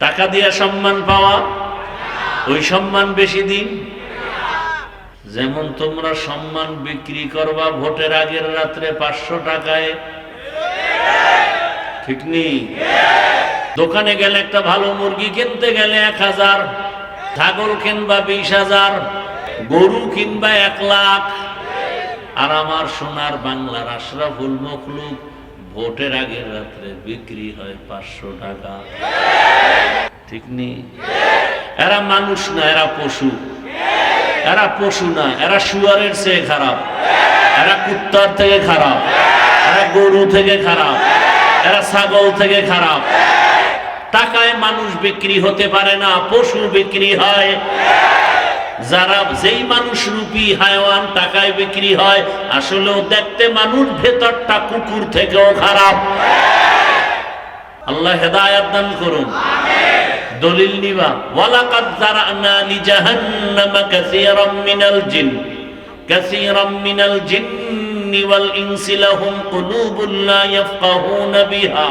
টাকা দিয়ে সম্মান পাওয়া, ওই সম্মান বেশি দিন? যেমন তোমরা সম্মান বিক্রি করবা ভোটের আগের রাত্রে পাঁচশো টাকায়। ঠিক নেই দোকানে গেলে একটা ভালো মুরগি কিনতে গেলে এক হাজার, ছাগল কিনবা বিশ হাজার, গরু কিনবা এক লাখ। আর আমার সোনার বাংলার আশরাফুল মখলুক ভোটের আগের রাত্রে বিক্রি হয় পাঁচশো টাকা। ঠিক নেই এরা মানুষ না, এরা পশু। এরা পশু না, এরা শুয়ারের চেয়ে খারাপ। এরা কুত্তার থেকে খারাপ। এরা গরু থেকে খারাপ। এরা ছাগল থেকে খারাপ। টাকায় মানুষ বিক্রি হতে পারে না, পশু বিক্রি হয়। যারা যেই মানুষ রূপী হায়ওয়ান টাকায় বিক্রি হয়, আসলেও দেখতে মানুষ ভেতরটা কুকুর থেকেও খারাপ। আল্লাহ হেদায়াত দান করুন। দলিল নিবা। ওয়ালাকাদ যারানা লি জাহান্নামা কাসীরাম মিনাল জিন। কাসীরাম মিনাল জিন্নি ওয়াল ইনসি লাহুম কুলুবুন লা ইয়াফকাহুনা বিহা।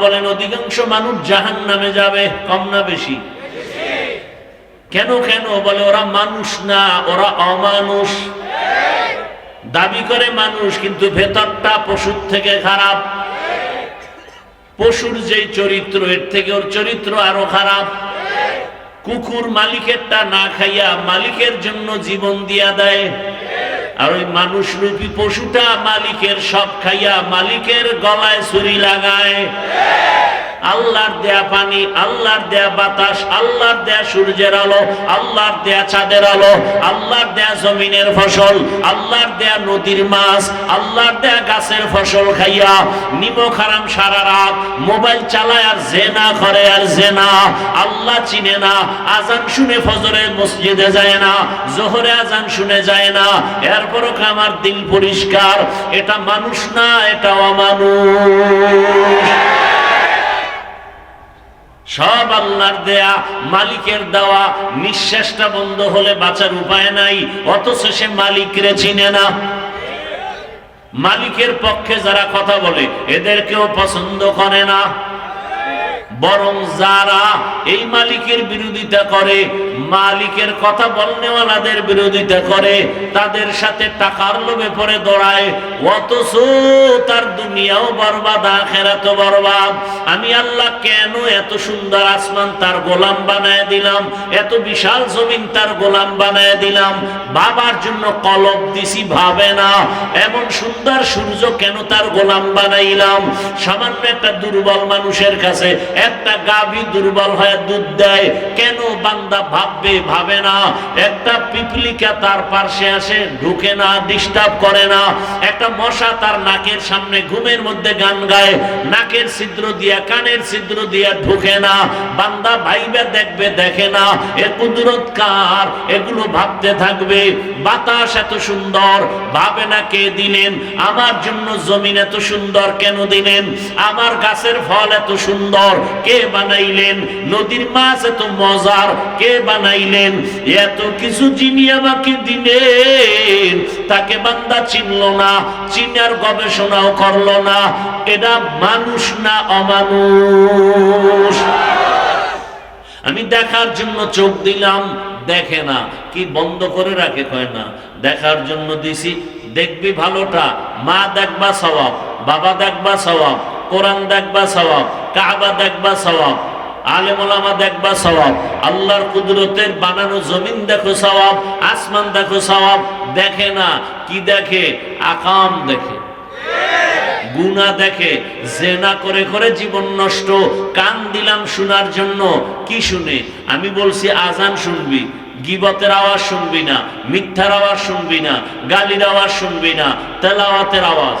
বলেন, অধিকাংশ মানুষ জাহান নামে যাবে, কম না বেশি? কেন কেন? বলে, ওরা মানুষ না, ওরা অমানুষ। দাবি করে মানুষ, কিন্তু ভেতরটা পশুর থেকে খারাপ। পশুর যেই চরিত্র, এর থেকে ওর চরিত্র আরও খারাপ। কুকুর মালিকেরটা না খাইয়া মালিকের জন্য জীবন দিয়া দেয়। আর ওই মানুষ রূপী পশুটা মালিকের সব খাইয়া মালিকের গলায় ছুরি লাগায়। আল্লাহর দেয়া পানি, আল্লাহর দেয়া বাতাস, আল্লাহর দেয়া সূর্যের আলো, আল্লাহর দেয়া চাঁদের আলো, আল্লাহর দেয়া জমিনের ফসল, আল্লাহর দেয়া নদীর মাছ, আল্লাহর দেয়া গাছের ফসল খাইয়া নিমক হারাম সারা রাত মোবাইল চালায় আর জেনা করে আর জেনা। আল্লাহ চিনে না, আজান শুনে ফজরে মসজিদে যায় না, জোহরে আজান শুনে যায় না, এরপরও আমার দিল পরিষ্কার, এটা মানুষ না এটা অমানুষ সব আল্লাহর দেয়া, মালিকের দেওয়া, নিঃশ্বাসটা বন্ধ হলে বাঁচার উপায় নাই, অথচ সে মালিকরে চিনে না। মালিকের পক্ষে যারা কথা বলে, এদেরকেও পছন্দ করে না। বরং যারা এই মালিকের বিরোধিতা করে, মালিকের কথা বলনেওয়ালাদের বিরোধিতা করে, তাদের সাথে টাকার লোভে পড়ে দৌড়ায়, অথচ তার দুনিয়াও বরবাদ আখেরাত বরবাদ। আমি আল্লাহ কেন এত সুন্দর আসমান তার গোলাম বানায় দিলাম? এত বিশাল জমিন তার গোলাম বানায় দিলাম? বাবার জন্য কলব দিছি, ভাবে না। এমন সুন্দর সূর্য কেন তার গোলাম বানাইলাম? সামান্য একটা দুর্বল মানুষের কাছে একটা গাভী দুর্বল হয়ে দুধ দেয়, কেন বান্দা ভাববে, ভাবে না। একটা পিপলিকা তার পার্শ্বে আসে, ঢুকে না ডিস্টার্ব করে না। একটা মশা তার নাকের সামনে ঘুমের মধ্যে গান গায়, নাকের ছিদ্র দিয়া, কানের ছিদ্র দিয়া ঢুকে না। বান্দা ভাইবে, দেখবে, দেখে না। এ কুদরত কার? এগুলো ভাবতে থাকবে। বাতাস এত সুন্দর, ভাবে না কে দিলেন? আমার জন্য জমিন এত সুন্দর, কেন দিলেন? আমার গাছের ফল এত সুন্দর কে বানাইলেন? নদীর মাছ এত মজার, কে বানাইলেন? এত কিছু যিনি আমাকে দিলেন, তাকে বান্দা চিনল না, চিনার গবেষণাও করল না। এটা মানুষ না অমানুষ। আমি দেখার জন্য চোখ দিলাম, দেখে না। কি বন্ধ করে রাখে কয় না? দেখার জন্য দিছি, দেখবি ভালোটা, মা দেখবা সওয়াব, বাবা দেখবা সওয়াব। কোরআন দেখবা সওয়াব, কাবা দেখবা সওয়াব আলেমা দেখবা সওয়াব, আল্লাহর কুদরতের বানানো জমিন দেখো সওয়াব, আসমান দেখো সওয়াব, দেখে না কি দেখে? আকাম দেখে। গুনা দেখে, জেনা করে করে জীবন নষ্ট, কান দিলাম শোনার জন্য, কি শুনে? আমি বলছি আজান শুনবি, গিবতের আওয়াজ শুনবি না, মিথ্যার আওয়াজ শুনবি না, গালির আওয়াজ শুনবি না, তেলাওয়াতের আওয়াজ,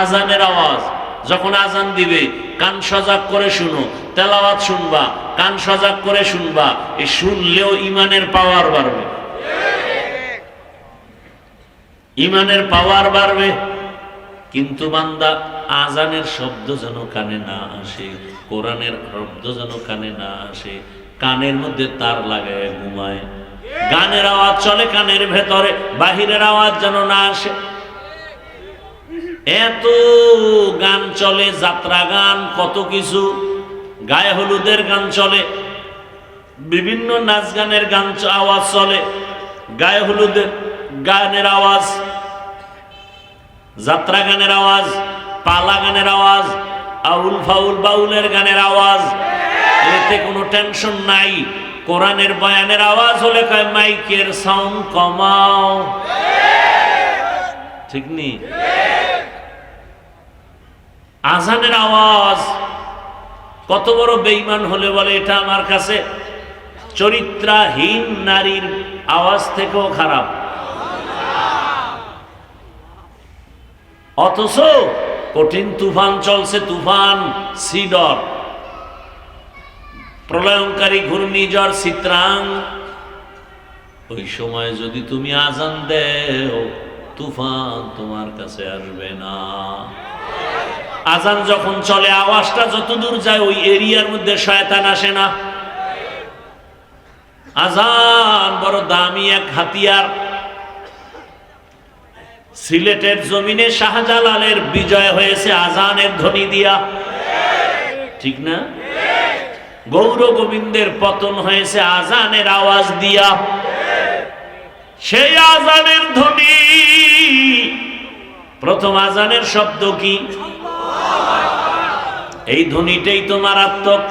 আজানের আওয়াজ। যখন আজান দিবে, কান সজাগ করে শুনো, তেলাওয়াত শুনবা, কান সজাগ করে শুনবা এই শুনলেও ইমানের পাওয়ার বাড়বে। ইমানের পাওয়ার বাড়বে। কিন্তু বান্দা, আজানের শব্দ যেন কানে না আসে, কোরআনের শব্দ যেন কানে না আসে, কানের মধ্যে তার লাগায় ঘুমায়। গানের আওয়াজ চলে কানের ভেতরে, বাহিরের আওয়াজ যেন না আসে। এত গান চলে, যাত্রা গান, কত কিছু। গায়ে হলুদের গান চলে, বিভিন্ন নাচ গানের গান আওয়াজ চলে, গায়ে হলুদের গানের আওয়াজ, যাত্রা গানের আওয়াজ, পালা গানের আওয়াজ, আউল ফাউল বাউলের গানের আওয়াজ। এতে কোনো টেনশন নাই। কোরআনের বয়ানের আওয়াজ হলে মাইকের সাউন্ড কমাও। ঠিক নেই আজানের আওয়াজ। কত বড় বেইমান হলে বলে, এটা আমার কাছে চরিত্রাহীন নারীর আওয়াজ থেকেও খারাপ। অথচ কঠিন তুফান চলছে, তুফান সিডর। প্রলয়ঙ্কারী ঘূর্ণিঝড় চিত্রাং ওই সময় যদি তুমি আজান দেও, তুফান তোমার কাছে আসবে না। আজান যখন চলে, আওয়াজটা যত দূর যায়, ওই এরিয়ার মধ্যে শয়তান আসে না। আজান বড় দামি এক হাতিয়ার। সিলেটের জমিনে শাহজালালের বিজয় হয়েছে আজানের ধ্বনি দিয়া। ঠিক না? গৌর গোবিন্দের পতন হয়েছে আজানের আওয়াজ দিয়া। সেই আজানের ধ্বনি। প্রথম আজানের শব্দ কি? এই ধ্বনিটাই তো মারাত্মক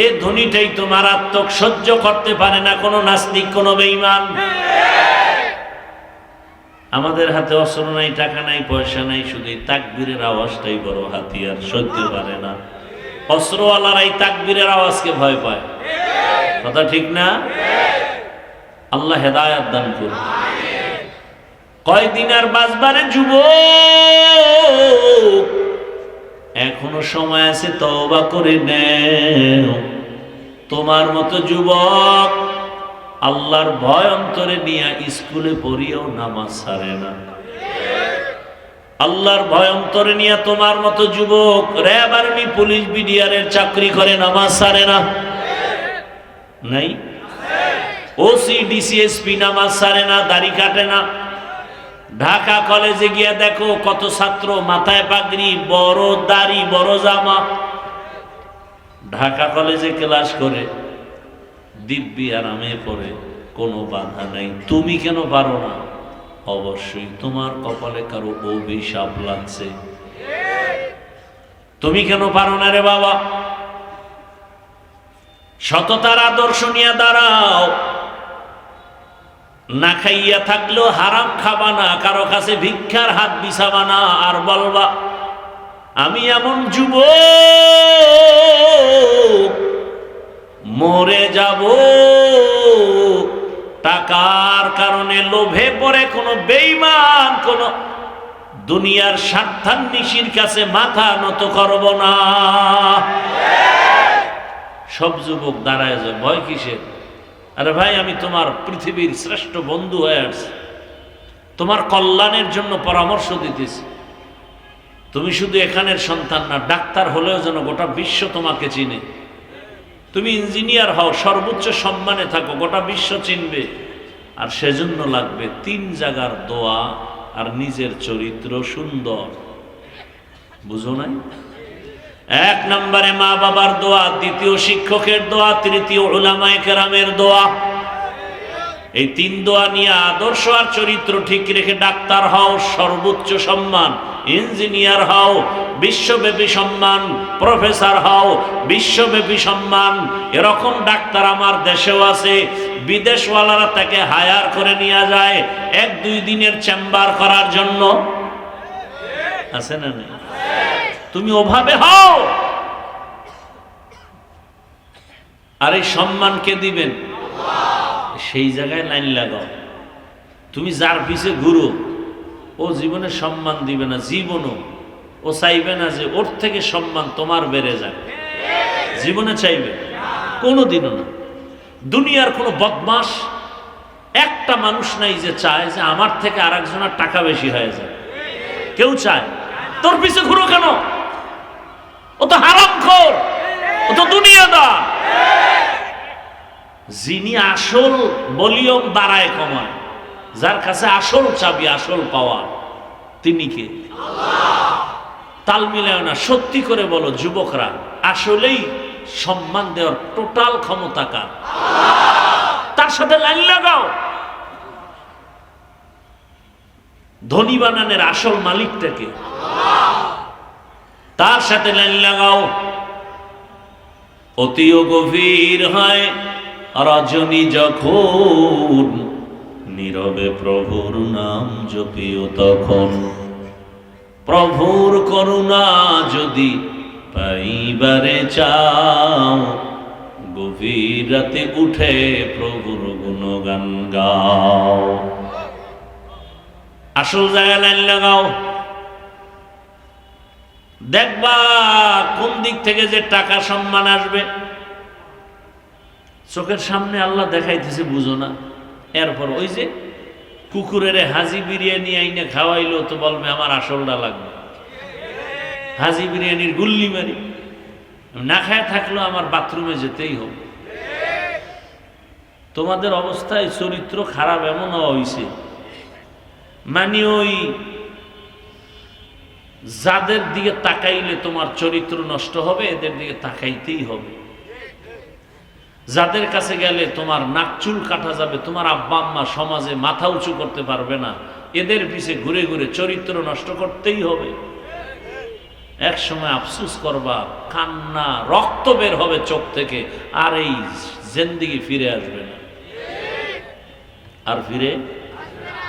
এই ধ্বনিটাই তো মারাত্মক সহ্য করতে পারে না কোনো নাস্তিক, কোনো বেঈমান। আমাদের হাতে অস্ত্র নাই, টাকা নাই, পয়সা নাই, শুধু এই তাকবীরের আওয়াজটাই বড় হাতিয়ার, সহ্য পারে না। অস্ত্রওয়ালারা এই তাকবীরের আওয়াজকে ভয় পায়। কথা ঠিক না? আল্লাহ হেদায়াত দান করুন। কয়দিন আর বাজবারে যুব এখনও সময় আছে তওবা করে নেও। তোমার মতো যুবক আল্লাহর ভয় অন্তরে নিয়ে স্কুলে পড়িয়েও নামাজ ছাড়ে না। আল্লাহর ভয় অন্তরে নিয়ে তোমার মতো যুবক র্যাব আর্মি পুলিশ বিডিআরের চাকরি করে নামাজ ছাড়ে না। নাই? ওসি ডিসিএসপি নামাজ ছাড়ে না দাড়ি কাটে না। ঢাকা কলেজে গিয়ে দেখো কত ছাত্র, মাথায় পাগড়ি, বড় দাড়ি, বড় জামা। ঢাকা কলেজে ক্লাস করে, দিব্যি আরামে পড়ে, কোনো বাধা নাই। তুমি কেন পারো না? অবশ্যই তোমার কপালে কারও অভিশাপ লাগছে। তুমি কেন পারো না রে বাবা? সততার আদর্শ নিয়ে দাঁড়াও। না খাইয়া থাকলেও হারাম খাবা না, কারও কাছে ভিক্ষার হাত বিছাবা না, আর বলবা, আমি এমন যুব মরে যাব। টাকার কারণে লোভে পড়ে কোনো বেইমান কোন দুনিয়ার স্বার্থান্বেষীর কাছে মাথা নত করব না। সব যুবক দাঁড়ায় যায় ভয় কিসের? আরে ভাই, আমি তোমার পৃথিবীর শ্রেষ্ঠ বন্ধু হয়ে আসছি। তোমার কল্যাণের জন্য পরামর্শ দিতেছি। তুমি শুধু এখানের সন্তান না, ডাক্তার হলেও যেন গোটা বিশ্ব তোমাকে চিনে। তুমি ইঞ্জিনিয়ার হও, সর্বোচ্চ সম্মানে থাকো, গোটা বিশ্ব চিনবে। আর সেজন্য লাগবে তিন জায়গার দোয়া আর নিজের চরিত্র সুন্দর। বুঝো নাই? এক নম্বরে মা বাবার দোয়া, দ্বিতীয় শিক্ষকের দোয়া, তৃতীয় ওলামায় কেরামের দোয়া। এই তিন দোয়া নিয়ে আদর্শ আর চরিত্র ঠিক রেখে ডাক্তার হও, সর্বোচ্চ সম্মান, ইঞ্জিনিয়ার হও, বিশ্বব্যাপী সম্মান, প্রফেসর হও, বিশ্বব্যাপী সম্মান। এরকম ডাক্তার আমার দেশেও আছে, বিদেশওয়ালারা তাকে হায়ার করে নিয়ে যায় এক দুই দিনের চেম্বার করার জন্য। আছে না নেই? তুমি ওভাবে হও। আর এই সম্মান কে দিবেন? সেই জায়গায় লাইন লাগাও। তুমি যার পিছে ঘুরো, ও জীবনে সম্মান দিবে না, জীবনও। ও চাইবে না যে ওর থেকে সম্মান তোমার বেড়ে যাক। জীবনে চাইবে? কোনো দিনও না। দুনিয়ার কোনো বদমাস একটা মানুষ নাই যে চায় যে আমার থেকে আর টাকা বেশি হয়ে যায়। কেউ চায়? তোর পিছে ঘুরো কেন? ও তো হারাম খোর, ও তো দুনিয়াদার। যিনি আসল বলিয়ম দাঁড়ায় কমায়, যার কাছে আসল চাবি, আসল পাওয়া, তিনি কে? তাল মিলায় না, সত্যি করে বলো যুবকরা, আসলেই সম্মান দেওয়ার টোটাল ক্ষমতা কার? তার সাথে লাইন লাগাও। ধনী বানানের আসল মালিকটাকে তার সাথে লাইন লাগাও। অতিও গভীর হয় রজনী যখন, নীরবে প্রভুর নাম জপিও তখন। প্রভুর করুণা যদি পাইবারে চাও, গভীর রাতে উঠে প্রভুর গুণগান গাও। আসল জায়গা লাইন লাগাও। দেখবা কোন দিক থেকে যে টাকা সম্মান আসবে। চোখের সামনে আল্লাহ দেখাইতেছে, বুঝো না। এরপর ওই যে কুকুরের হাজি বিরিয়ানি আইনে খাওয়াইলো, তো বলবে, আমার আসলটা লাগবে। হাজি বিরিয়ানির গুল্লি মারি। না খায় থাকলেও আমার বাথরুমে যেতেই হবে। তোমাদের অবস্থায় চরিত্র খারাপ এমন হওয়া হয়েছে মানে ওই যাদের দিকে তাকাইলে তোমার চরিত্র নষ্ট হবে, এদের দিকে তাকাইতেই হবে। যাদের কাছে গেলে তোমার নাক চুল কাটা যাবে, তোমার আব্বা আম্মা সমাজে মাথা উঁচু করতে পারবে না, এদের পিছে ঘুরে ঘুরে চরিত্র নষ্ট করতেই হবে। এক সময় আফসুস করবা, কান্না, রক্ত বের হবে চোখ থেকে, আর এই জেন্দিগি ফিরে আসবে না। আর ফিরে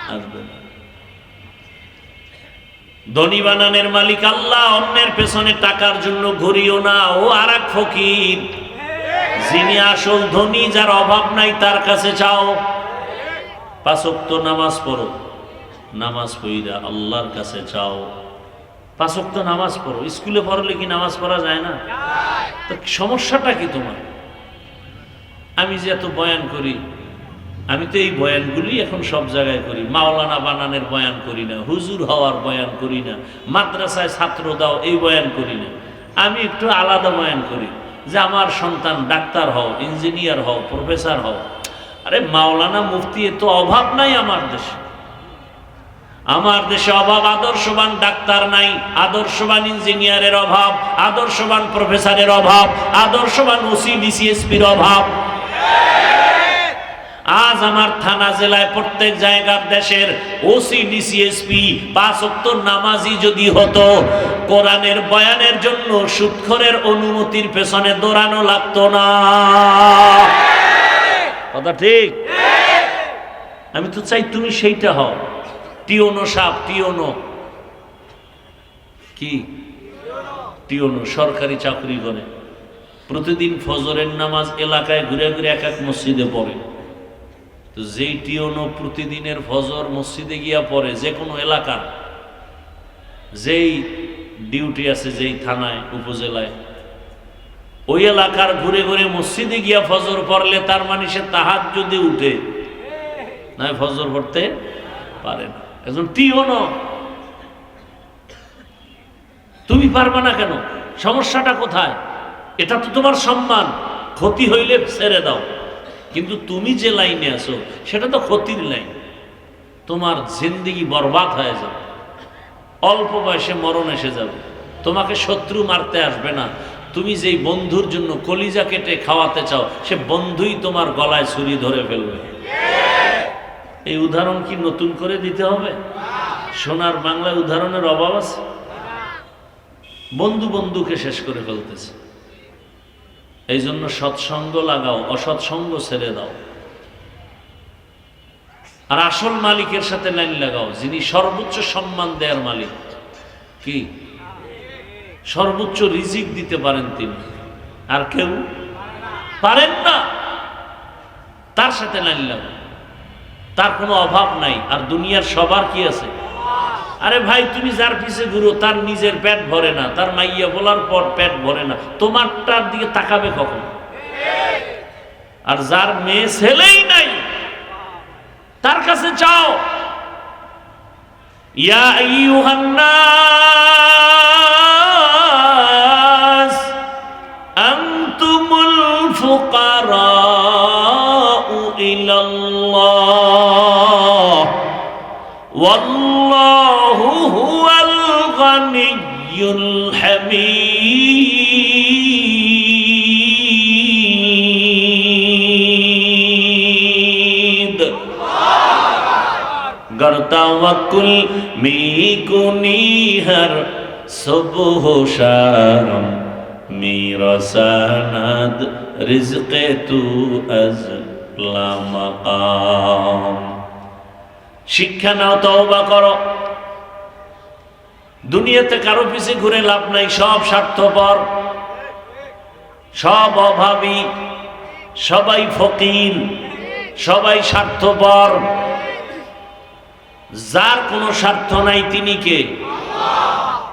আসবে না। ধনী বানানের মালিক আল্লাহ, অন্যের পেছনে টাকার জন্য ঘুরিও না। ও আর এক ফকির। যিনি আসল ধনী, যার অভাব নাই, তার কাছে চাও পাঁচক্ত নামাজ পড়ো। নামাজ পড়িরা আল্লাহর কাছে চাও পাঁচক্ত নামাজ পড়ো। স্কুলে পড়লে কি নামাজ পড়া যায় না? সমস্যাটা কি তোমার? আমি যে এত বয়ান করি আমি তো এই বয়ানগুলি এখন সব জায়গায় করি। মাওলানা বানানের বয়ান করি না, হুজুর হওয়ার বয়ান করি না, মাদ্রাসায় ছাত্র দাও, এই বয়ান করি না। আমি একটু আলাদা বয়ান করি, যে আমার সন্তান ডাক্তার হও, ইঞ্জিনিয়ার হও, প্রফেসর হও। আরে মাওলানা মুফতি এ তো অভাব নাই আমার দেশে। আমার দেশে অভাব, আদর্শবান ডাক্তার নাই, আদর্শবান ইঞ্জিনিয়ারের অভাব, আদর্শবান প্রফেসরের অভাব, আদর্শবান ওসি ডিসিএসপির অভাব। আজ আমার থানা জেলায় প্রত্যেক জায়গার দেশের ওসি ডিসিএসপি পাঁচ উত্তর নামাজি যদি হতো, কোরআনের বয়ানের জন্য সুৎখরের অনুমতির পেছনে দৌড়ানো লাগতো না। কথা ঠিক? আমি তো চাই তুমি সেইটা হও। টিওনো সাপ, টিওনো। কি? টিওনো, সরকারি চাকরি করে প্রতিদিন ফজরের নামাজ এলাকায় ঘুরে ঘুরে এক এক মসজিদে পড়ে। তো যেই টিওনো প্রতিদিনের ফজর মসজিদে গিয়া পড়ে, যে কোনো এলাকার, যেই ডিউটি আছে যেই থানায়, উপজেলায়, ওই এলাকার ঘুরে ঘুরে মসজিদে গিয়া ফজর পড়লে তার মানে সে তাহার যদি উঠে। না ফজর পড়তে পারে না। একজন টিওনো তুমি পারবে না কেন? সমস্যাটা কোথায়? এটা তো তোমার সম্মান। ক্ষতি হইলে ছেড়ে দাও। কিন্তু তুমি যে লাইনে আছো, সেটা তো ক্ষতির লাইন। তোমার জিন্দিগি বরবাদ হয়ে যাবে। অল্প বয়সে মরণ এসে যাবে। তোমাকে শত্রু মারতে আসবে না। তুমি যেই বন্ধুর জন্য কলিজা কেটে খাওয়াতে চাও, সে বন্ধুই তোমার গলায় ছুরি ধরে ফেলবে। এই উদাহরণ কি নতুন করে দিতে হবে? সোনার বাংলায় উদাহরণের অভাব আছে? বন্ধু বন্ধুকে শেষ করে ফেলতেছে। এই জন্য সৎসঙ্গ লাগাও, অসৎসঙ্গ ছেড়ে দাও। আর আসল মালিকের সাথে লাইন লাগাও, যিনি সর্বোচ্চ সম্মান দেয়ার মালিক। কি? সর্বোচ্চ রিজিক দিতে পারেন তিনি। আর কেউ? পারেন না। তার সাথে লাইন লাগাও। তার কোনো অভাব নাই। আর দুনিয়ার সবার কি আছে? আরে ভাই, তুমি যার পিছে ঘুরো, তার নিজের পেট ভরে না, তার মাইয়া বলার পর পেট ভরে না। তোমারটার দিকে তাকাবে কখন? আর যার মেয়ে ছেলেই নাই, তার কাছে চাও ইয়া আইয়ুহান গানিয়্যুল হামিদ گر توکل می کنی هر صبح و شام میرا سند رزق تو از لامقام শিক্ষা নাও তওবা করো দুনিয়াতে কারও পিছে ঘুরে লাভ নাই, সব স্বার্থপর, সব অভাবী, সবাই ফকির, সবাই স্বার্থপর। যার কোনো স্বার্থ নাই তিনি কে?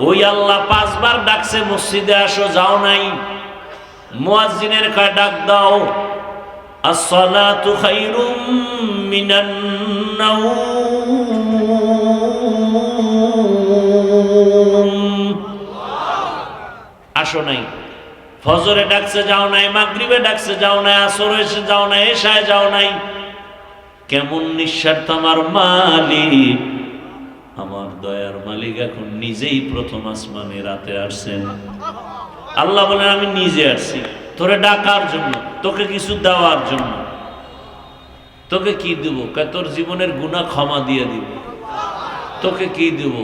ওই আল্লাহ পাঁচবার ডাকছে, মসজিদে আসো, যাও নাই। মুয়াজ্জিনের কয়, ডাক দাও। আসসালাতু খায়রুম মিনান নাওম আসো নাই। ফজরে ডাকছে যাও নাই, মাগরিবে ডাকছে যাও নাই, আসরে এসে যাও নাই, এশায় যাও নাই। কেমন নিঃস্বার্থ আমার মালিক। আমার দয়ার মালিক এখন নিজেই প্রথম আসমানে রাতে আসছেন। আল্লাহ বলেন, আমি নিজে আসছি। তোরে ডাকার জন্য, তোকে কিছু দেওয়ার জন্য। তোকে কি দেবো? তোর জীবনের গুণা ক্ষমা দিয়ে দিব। তোকে কি দিব?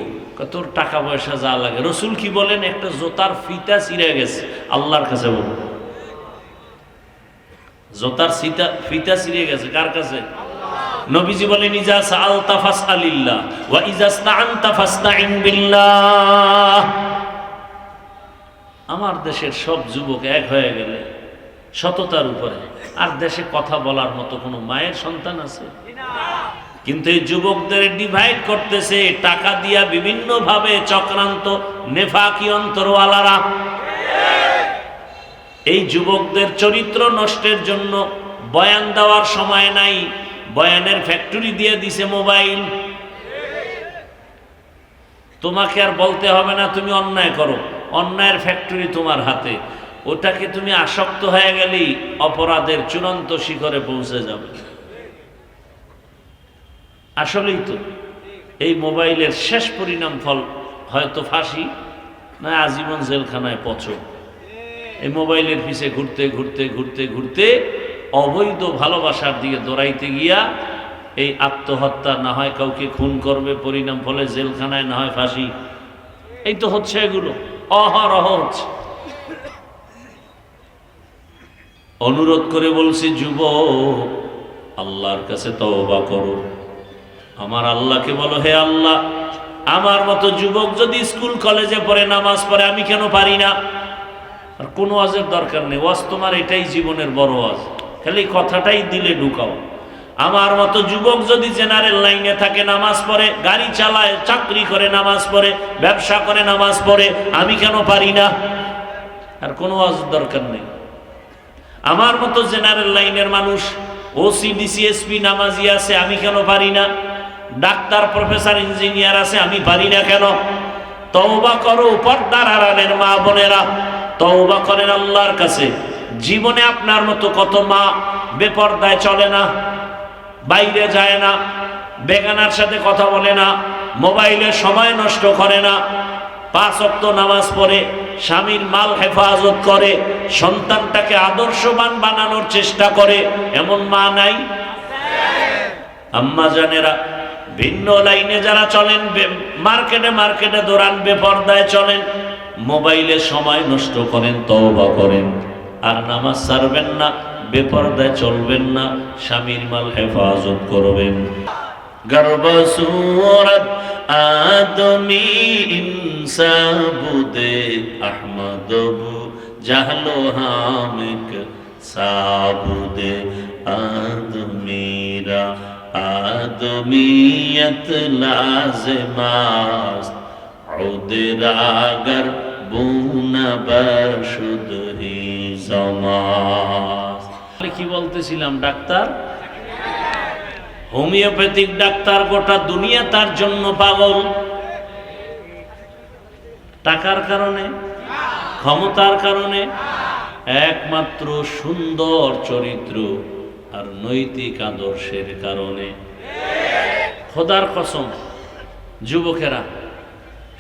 তোর টাকা পয়সা যা লাগে। রসুল কি বলেন? একটা জোতার ফিতা ছিঁড়ে গেছে। আল্লাহর কাছে বলুন। জোতার সিতা ফিতা ছিঁড়ে গেছে। কার কাছে? নবীজি বলেন, ইজা সাআলতা ফাসআলিল্লাহ ওয়া ইজা ইসতাআনতা ফাসতাইন বিল্লাহ। আমার দেশের সব যুবক এক হয়ে গেলে সততার উপরে। আর দেশে কথা বলার মতো কোনো মায়ের সন্তান আছে? কিন্তু এই যুবকদের ডিভাইড করতেছে, টাকা দিয়া বিভিন্ন ভাবে চক্রান্ত নেফাকি অন্তরওয়ালারা। এই যুবকদের চরিত্র নষ্টের জন্য বয়ান দেওয়ার সময় নাই, বয়ানের ফ্যাক্টরি দিয়ে দিছে মোবাইল তোমাকে আর বলতে হবে না, তুমি অন্যায় করো, অন্যায়ের ফ্যাক্টরি তোমার হাতে। ওটাকে তুমি আসক্ত হয়ে গেলেই অপরাধের চূড়ান্ত শিখরে পৌঁছে যাবে। আসলেই তো, এই মোবাইলের শেষ পরিণাম ফল হয়তো ফাঁসি না আজীবন জেলখানায় পচক এই মোবাইলের পিছে ঘুরতে ঘুরতে ঘুরতে ঘুরতে অবৈধ ভালোবাসার দিকে দৌড়াইতে গিয়া এই আত্মহত্যা না হয় কাউকে খুন করবে, পরিণাম ফলে জেলখানায় না হয় ফাঁসি। এই তো হচ্ছে এগুলো, অহরহ হচ্ছে। অনুরোধ করে বলছি যুব আল্লাহর কাছে তওবা করো। আমার আল্লাহকে বলো, হে আল্লাহ, আমার মতো যুবক যদি স্কুল, কলেজে পড়ে, নামাজ পড়ে, আমি কেন পারি না? আর কোনো ওয়াজের দরকার নেই। ওয়াজ তোমার এটাই জীবনের বড় ওয়াজ। খালি কথাটাই দিলে ঢুকাও। আমার মতো যুবক যদি জেনারেল লাইনে থাকে, নামাজ পড়ে, গাড়ি চালায়, চাকরি করে, নামাজ পড়ে, ব্যবসা করে, নামাজ পড়ে, আমি কেন পারি না? আর কোনো ওয়াজ দরকার নেই। আমার মতো জেনারেল লাইনের মানুষ ও সি ওসি ডিসিএসপি নামাজি আছে, আমি কেন পারি না? ডাক্তার, প্রফেসর, ইঞ্জিনিয়ার আছে, আমি পারি না কেন? তওবা করো, পর্দার আড়ালের মা বোনেরা, তওবা করেন আল্লাহর কাছে। জীবনে আপনার মতো কত মা বেপর্দায় চলে না, বাইরে যায় না, বেগানার সাথে কথা বলে না, মোবাইলে সময় নষ্ট করে না, পাঁচ অক্ত নামাজ পড়ে, স্বামীর মাল হেফাজত করে, সন্তানটাকে আদর্শবান বানানোর চেষ্টা করে, এমন মা নাই? আম্মা জানেরা ভিন্ন লাইনে যারা চলেন মার্কেটে মার্কেটে দৌড়ান, বেপর্দায় চলেন, মোবাইলে সময় নষ্ট করেন, তওবা করেন। আর নামাজ সারবেন না, বেপর্দায় চলবেন না, স্বামীর মাল হেফাজত করবেন। গর্ব সুরত আদমি ইনসা বুদে আহমদ বু জাহলো হামিক সাবুদে আদমির میرا آدمیت لازماست عود راگر بون برشد হি زماست কি বলতেছিলাম ডাক্তার হোমিওপ্যাথিক ডাক্তার গোটা দুনিয়া তার জন্য পাগল টাকার কারণে ক্ষমতার কারণে একমাত্র সুন্দর চরিত্র আর নৈতিক আদর্শের কারণে। খোদার কসম, যুবকেরা,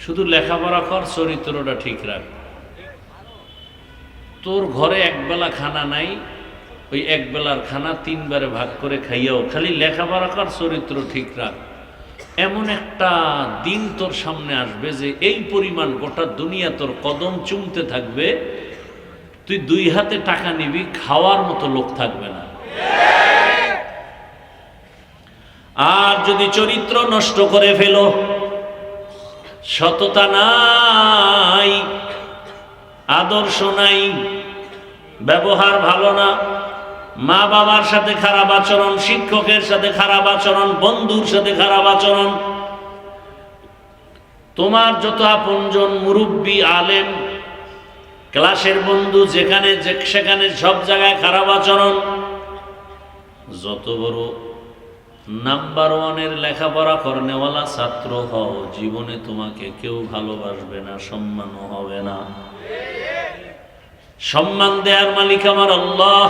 শুধু লেখাপড়া কর, চরিত্রটা ঠিক রাখ। তোর ঘরে একবেলা খানা নাই, ওই একবেলার খানা তিনবারে ভাগ করে খাইয়াও। খালি লেখাপড়া কর, চরিত্র ঠিক রাখ। এমন একটা দিন তোর সামনে আসবে যে এই পরিমাণ গোটা দুনিয়া তোর কদম চুমতে থাকবে। তুই দুই হাতে টাকা নিবি, খাওয়ার মতো লোক থাকবে না। আর যদি চরিত্র নষ্ট করে ফেলো, সততা নাই, আদর্শ নাই, ব্যবহার ভালো না মা বাবার সাথে খারাপ আচরণ, শিক্ষকের সাথে খারাপ আচরণ, বন্ধুর সাথে খারাপ আচরণ, তোমার যত আপনজন মুরব্বী, আলেম, ক্লাসের বন্ধু, যেখানে সেখানে সব জায়গায় খারাপ আচরণ যত বড় নাম্বার ওয়ানের লেখাপড়া করনেওয়ালা ছাত্র হও, জীবনে তোমাকে কেউ ভালোবাসবে না, সম্মানও হবে না। সম্মান দেয়ার মালিক আমার আল্লাহ।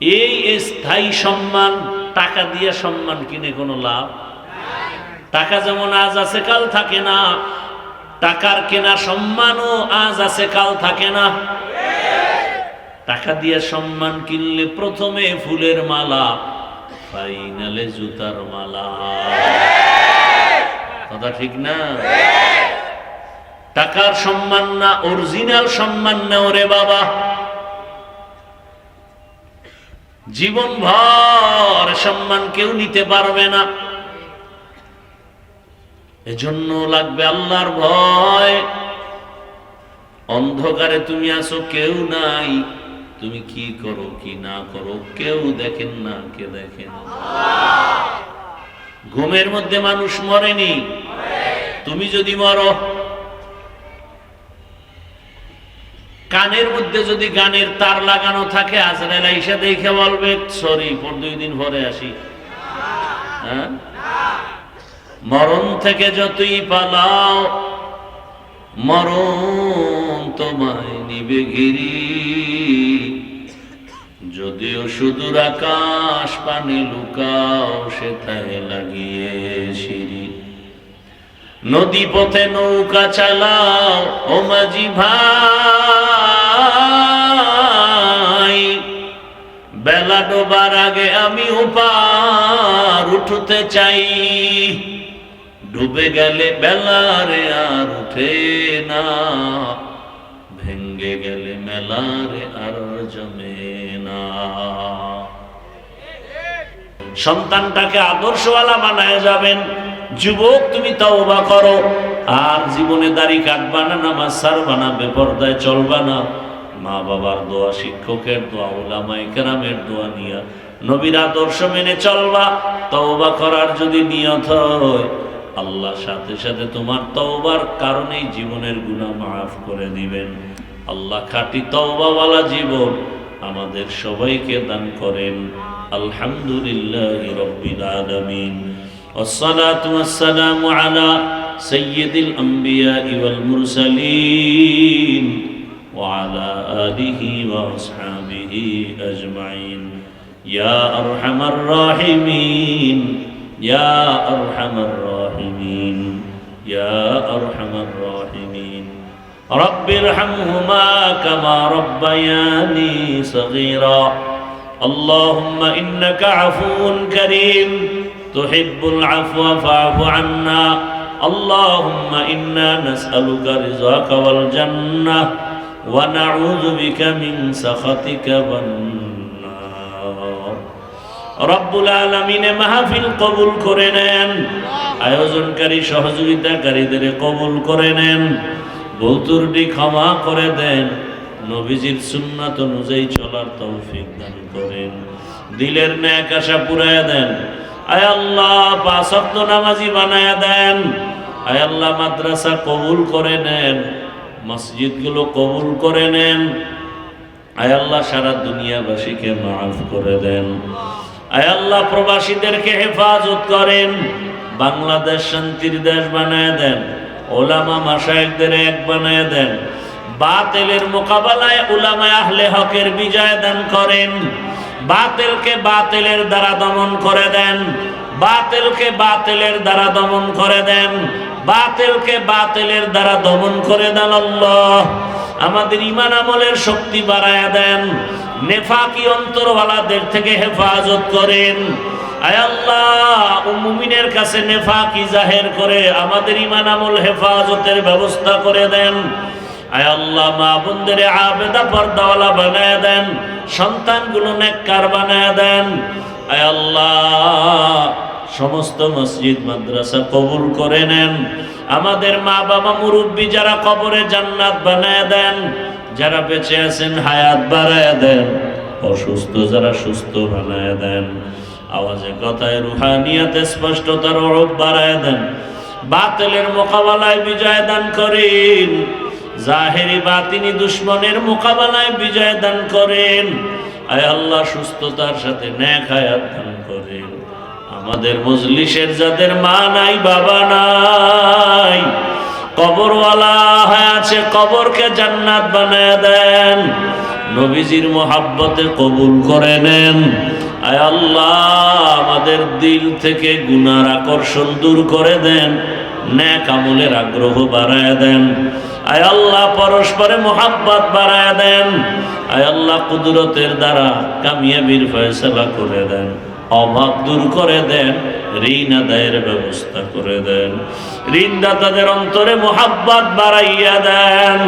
এই স্থায়ী সম্মান, টাকা দিয়ে সম্মান কিনে কোনো লাভ? টাকা যেমন আজ আছে, কাল থাকে না। টাকার কেনা সম্মানও আজ আছে, কাল থাকে না। টাকা দিয়ে সম্মান কিনলে প্রথমে ফুলের মালা, ফাইনালে জুতার মালা। কথা ঠিক না? টাকার সম্মান না, অরিজিনাল সম্মান না ওরে বাবা। জীবন ভর সম্মান কেউ নিতে পারবে না। এজন্য লাগবে আল্লাহর ভয়। অন্ধকারে তুমি আসো কেউ নাই। তুমি কি করো, কি না করো, কেউ দেখেন না, কে দেখেন ঘুমের মধ্যে মানুষ মরেনি। তুমি যদি মরো, কানের মধ্যে যদি গানের তার লাগানো থাকে, আজরাইল আইসা দেখে বলবে, সরি, পর দুই দিন পরে আসি। হ্যাঁ? মরণ থেকে যতই পালাও, মরণ তোমায় নিবে গিরি যদিও সুদূর আকাশ পানি লুকাও, সেথায় লাগিয়ে সিঁড়ি। নদী পথে নৌকা চালাও, ও মাঝি ভাই। বেলা ডোবার আগে আমি ওপার উঠতে চাই। ডুবে গেলে বেলারে আর উঠে না। ভেঙ্গে গেলে মেলারে আর জমে সন্তানটাকে আদর্শওয়ালা বানায় যাবেন। যুবক, তুমি তওবা করো। আর জীবনে দাড়ি কাটবা না, নামাজ সারবা না, বেপরদায় চলবা না। মা বাবার দোয়া, শিক্ষকের দোয়া ওলামাই কেরামের দোয়া নিয়া নবীর আদর্শ মেনে চলবা। তওবা করার যদি নিয়ত হয়, আল্লাহ সাথে সাথে তোমার তওবার কারণেই জীবনের গুনাহ মাফ করে দিবেন। আল্লাহ খাঁটি তওবাওয়ালা জীবন আমাদের সবাইকে দান করেন আলহামদুলিল্লাহ রব্বিল আলামিন والصلاة والسلام على سيد الأنبياء والمرسلين وعلى آله وأصحابه أجمعين يا أرحم الراحمين يا أرحم الراحمين يا أرحم الراحمين رب ارحمهما كما ربياني صغيرا اللهم إنك عفو كريم تحب العفو فاعف عنا اللهم إنا نسألك رزاك والجنة ونعوذ بك من سخطك والنار রব্বুল আলমিনে মাহফিল কবুল করে নেন আয়োজনকারী সহযোগিতাকারীদের কবুল করে নেন ভুল ত্রুটি ক্ষমা করে দেন। নবীজির সুন্নাত অনুযায়ী চলার তৌফিক দান করেন। দিলের ন্যাক আশা পুরাইয়া দেন। আয় আল্লাহ পাঁচক্ত নামাজি বানায়া দেন। আয় আল্লাহ, মাদ্রাসা কবুল করে নেন। মসজিদগুলো কবুল করে নেন। আয় আল্লাহ, সারা দুনিয়াবাসীকে মাফ করে দেন। আয় আল্লাহ, প্রবাসীদেরকে হেফাজত করেন। বাংলাদেশ শান্তির দেশ বানায় দেন। ওলামা মাসায়কদের এক বানায় দেন। বাতেলের মোকাবেলায় উলামায় আহলে হকের বিজয় দান করেন। বাতেলকে বাতেলের দ্বারা দমন করে দেন। বাতেলকে বাতেলের দ্বারা দমন করে দেন। বাতেলকে বাতেলের দ্বারা দমন করে দেন আল্লাহ। আমাদের ইমান আমলের শক্তি বাড়ায়া দেন। নেফাকি অন্তরওয়ালাদের থেকে হেফাজত করেন। আয় আল্লাহ মুমিনের কাছে নেফাকি জাহের করে, আমাদের ইমান আমল হেফাজতের ব্যবস্থা করে দেন। আয় আল্লাহ, মা বোনদের আবেদা পর্দাওয়ালা বানায় দেন, সন্তানগুলো নেককার বানায় দেন। আয় আল্লাহ, সমস্ত মসজিদ, মাদ্রাসা কবুল করে নেন। আমাদের মা বাবা মুরব্বী যারা কবরে জান্নাত বানায় দেন, যারা বেঁচে আছেন, হায়াত বাড়ায় দেন, অসুস্থ যারা সুস্থ বানায় দেন। আওয়াজে কথায় রুহানিয়াতে স্পষ্টতার অরব বাড়ায় দেন। বাতিলের মোকাবেলায় বিজয় দান করেন। জাহেরি বাতিনি দুশ্মনের মোকাবেলায় বিজয় দান করেন। আয় আল্লাহ সুস্থতার সাথে ন্যাক হায়াত দান করেন। আমাদের মজলিসের যাদের মা নাই, বাবা নাই, কবরওয়ালা হয়ে আছে, কবরকে জান্নাত বানায় দেন। নবীজির মোহাব্বতে কবুল করে নেন। আয় আল্লাহ, আমাদের দিল থেকে গুনার আকর্ষণ দূর করে দেন, ন্যাক আমলের আগ্রহ বাড়ায় দেন। আয় আল্লাহ, পরস্পরে মোহাব্বত বাড়ায় দেন। আয় আল্লাহ, কুদরতের দ্বারা কামিয়াবির ফয়সলা করে দেন। অভাব দূর করে দেন, ঋণ আদায়ের ব্যবস্থা করে দেন। ঋণদাতাদের অন্তরে মোহাব্বত বাড়াইয়া দেন।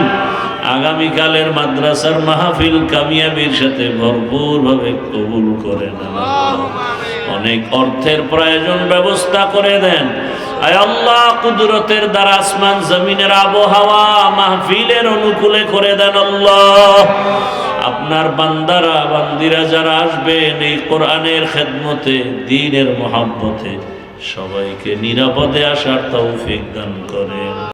আগামীকালের মাদ্রাসার মাহফিল কামিয়াবির সাথে ভরপুরভাবে কবুল করে নেন। অনেক অর্থের প্রয়োজন ব্যবস্থা করে দেন। আল্লাহ, কুদরতের দ্বারা আসমান জমিনের আবহাওয়া মাহফিলের অনুকূলে করে দেন আল্লাহ। আপনার বান্দারা, বান্দিরা যারা আসবেন এই কোরআনের খেদমতে, দিনের মহাব্বতে, সবাইকে নিরাপদে আসার তৌফিক দান করেন।